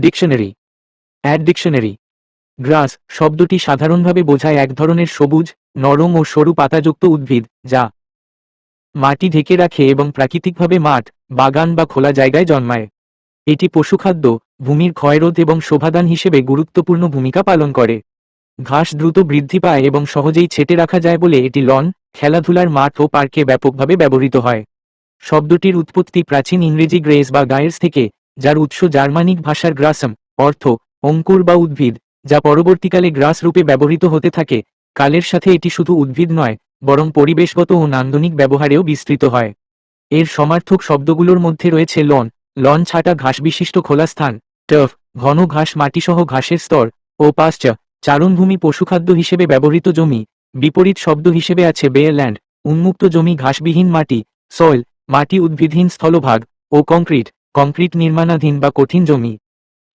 Dictionary. Add dictionary. গ্রাস শব্দটি সাধারণভাবে বোঝায় এক ধরনের সবুজ, নরম ও সরু পাতাযুক্ত উদ্ভিদ, যা মাটি ঢেকে রাখে এবং প্রাকৃতিকভাবে মাঠ, বাগান বা খোলা জায়গায় জন্মায়। এটি পশুখাদ্য ভূমির ক্ষয়রোধ এবং শোভাদান হিসেবে গুরুত্বপূর্ণ ভূমিকা পালন করে। ঘাস দ্রুত বৃদ্ধি পায় এবং সহজেই ছেটে রাখা যায় বলে এটি লন, খেলাধুলার মাঠ ও পার্কে ব্যাপকভাবে ব্যবহৃত হয়। শব্দটির উৎপত্তি প্রাচীন ইংরেজি গ্রেস বা গায়ের্স থেকে যার উৎস জার্মানিক ভাষার গ্রাসম, অর্থ, অঙ্কুর বা উদ্ভিদ, যা পরবর্তীকালে গ্রাস রূপে ব্যবহৃত হতে থাকে। কালের সাথে এটি শুধু উদ্ভিদ নয়, বরং পরিবেশগত ও নান্দনিক ব্যবহারেও বিস্তৃত হয়। এর সমার্থক শব্দগুলোর মধ্যে রয়েছে লন। লন ছাটা ঘাস বিশিষ্ট খোলা স্থান, টার্ফ, ঘন ঘাস মাটিসহ ঘাসের স্তর, ও পাশ্চা চারণভূমি পশুখাদ্য হিসেবে ব্যবহৃত জমি। বিপরীত শব্দ হিসেবে আছে বেয়ারল্যান্ড উন্মুক্ত জমি ঘাসবিহীন মাটি, সয়েল, মাটি উদ্ভিদহীন স্থলভাগ, ও কংক্রিট। কংক্রিট নির্মাণাধীন বা কঠিন জমি।